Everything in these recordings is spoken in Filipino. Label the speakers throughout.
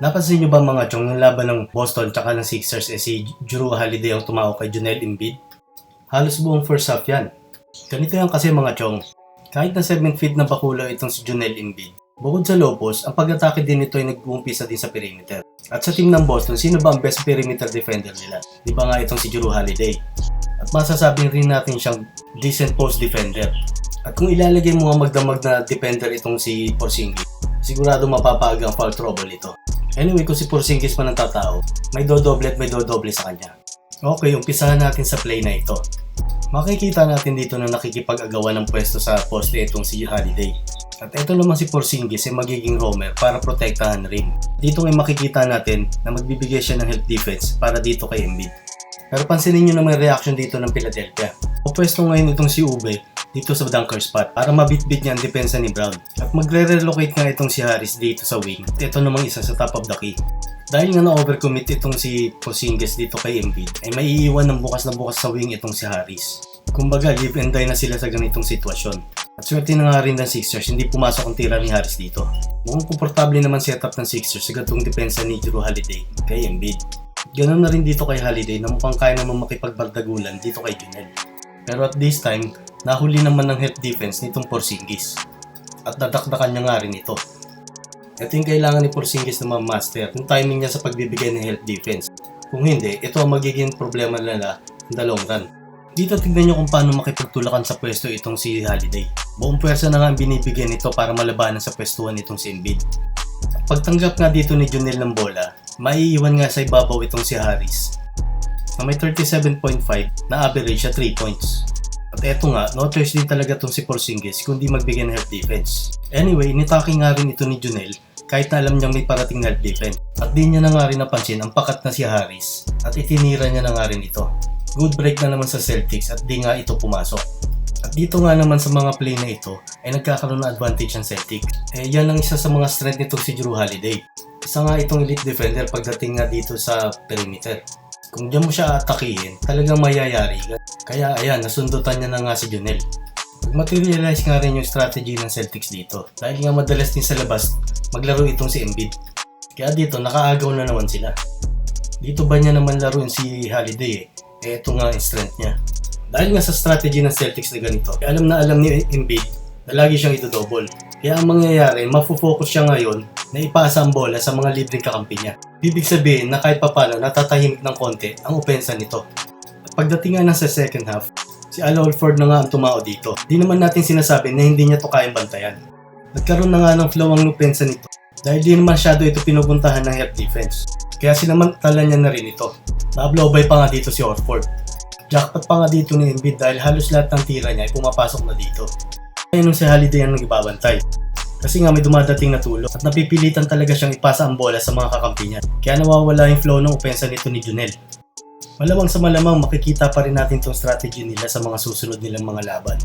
Speaker 1: Napansin nyo ba mga chong yung laban ng Boston tsaka ng Sixers eh si Drew Holiday ang tumawag kay Joel Embiid? Halos buong first half yan. Ganito yan kasi mga chong. Kahit na 7 feet na bakulaw itong si Joel Embiid, bukod sa low ang pag-atake din nito ay nag-uumpisa din sa perimeter. At sa team ng Boston, sino ba ang best perimeter defender nila? Di ba nga itong si Drew Holiday? At masasabing rin natin siyang decent post defender. At kung ilalagay mo ang magdamag na defender itong si Porzingis, sigurado mapapaaga ang foul trouble ito. Anyway, kung si Porzingis man ang tatao, may dodoble at may dodoble sa kanya. Okay, umpisahan natin sa play na ito. Makikita natin dito na nakikipag-agawan ng pwesto sa poste itong si Holiday. At ito naman si Porzingis ay magiging roamer para protektahan rin. Dito ay makikita natin na magbibigay siya ng help defense para dito kay Embiid. Pero pansinin nyo naman reaction dito ng Philadelphia. O pwesto ngayon itong si Ube dito sa dunker spot para mabitbit niya ang depensa ni Brown. At magre-relocate nga itong si Harris dito sa wing. Ito namang isa sa top of the key. Dahil nga na-overcommit itong si Porzingis dito kay Embiid, ay maiiwan ng bukas na bukas sa wing itong si Harris. Kumbaga, give and die na sila sa ganitong sitwasyon. At swerte na nga rin ng Sixers, hindi pumasok ang tira ni Harris dito. Mukhang komportable naman setup ng Sixers sa gatong depensa ni Drew Holiday kay Embiid. Ganun na rin dito kay Holiday na mukhang kaya naman makipagbardagulan dito kay Junel. Pero at this time, nahuli naman ng help defense nitong Porzingis. At nadakdakan niya nga rin ito. Ito yung kailangan ni Porzingis na ma-master, yung timing niya sa pagbibigay ng help defense. Kung hindi, ito ang magiging problema nila in the long run. Dito tignan nyo kung paano makipagtulakan sa pwesto itong si Holiday. Buong pwersa na nga ang binibigyan nito para malabanan sa pwestuhan itong si Embiid. Pagtanggap nga dito ni Junel ng bola, maiiwan nga sa ibabaw itong si Harris na may 37.5 na average sa 3 points. Eto nga, no choice din talaga itong si Porzingis kundi magbigay ng help defense. Anyway, initake nga rin ito ni Junel kahit na alam niyang may parating na help defense. At di niya na nga rin napansin ang pakat na si Harris at itinira niya na nga rin ito. Good break na naman sa Celtics at di nga ito pumasok. At dito nga naman sa mga play na ito ay nagkakaroon ng advantage ang Celtic. Eh yan ang isa sa mga strength nitong si Drew Holiday. Isa nga itong elite defender pagdating nga dito sa perimeter. Kung diyan mo siya atakihin, talagang mayayari. Kaya ayan, nasundutan niya na nga si Junel. Materialize nga rin yung strategy ng Celtics dito. Dahil nga madalas din sa labas, maglaro itong si Embiid. Kaya dito, nakaagaw na naman sila. Dito ba niya naman laruin si Holiday eh? Eh, ito nga ang strength niya. Dahil nga sa strategy ng Celtics na ganito, alam na alam ni Embiid na lagi siyang ito-double. Kaya ang mangyayari, mafo-focus siya ngayon na ipasa ang bola sa mga libreng kakampi niya. Ibig sabihin na kahit papano natatahimik ng konti ang opensa nito. At pagdating nga na sa second half, si Al Horford na nga ang tumao dito. Di naman natin sinasabi na hindi niya to kayang bantayan. Nagkaroon na nga ng flow ang opensa nito dahil di naman masyado ito pinupuntahan ng help defense. Kaya sinamantala niya na rin ito. Na-blow by pa nga dito si Horford. Jackpot pa nga dito ni Embiid dahil halos lahat ng tira niya ay pumapasok na dito. Kaya nung si Holiday ang nagbabantay. Kasi nga may dumadating na tulong at napipilitan talaga siyang ipasa ang bola sa mga kakampi niya. Kaya nawawala yung flow ng opensa nito ni Junel. Malamang sa malamang makikita pa rin natin tong strategy nila sa mga susunod nilang mga laban.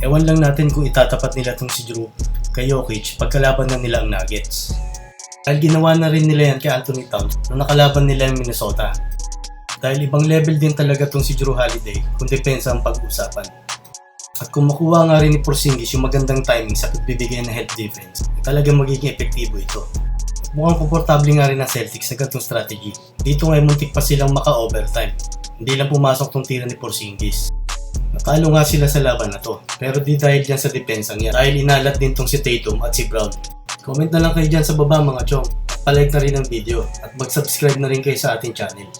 Speaker 1: Ewan lang natin kung itatapat nila tong si Drew kay Jokic pagkalaban na nila ang Nuggets. Dahil ginawa na rin nila yan kay Anthony Towns nung nakalaban nila yung Minnesota. Dahil ibang level din talaga tong si Drew Holiday kung depensa ang pag-usapan. At kung makuha nga rin ni Porzingis yung magandang timing sa pagbibigay ng help defense, talagang magiging epektibo ito. Mukhang komportable nga rin ng Celtics sa ganitong strategy. Dito nga muntik pa silang maka-overtime. Hindi lang pumasok tong tira ni Porzingis. Natalo nga sila sa laban na to, pero di dahil dyan sa depensa niya dahil inalat din tong si Tatum at si Brown. Comment na lang kayo dyan sa baba mga chong, palike na rin ang video at mag-subscribe na rin kayo sa ating channel.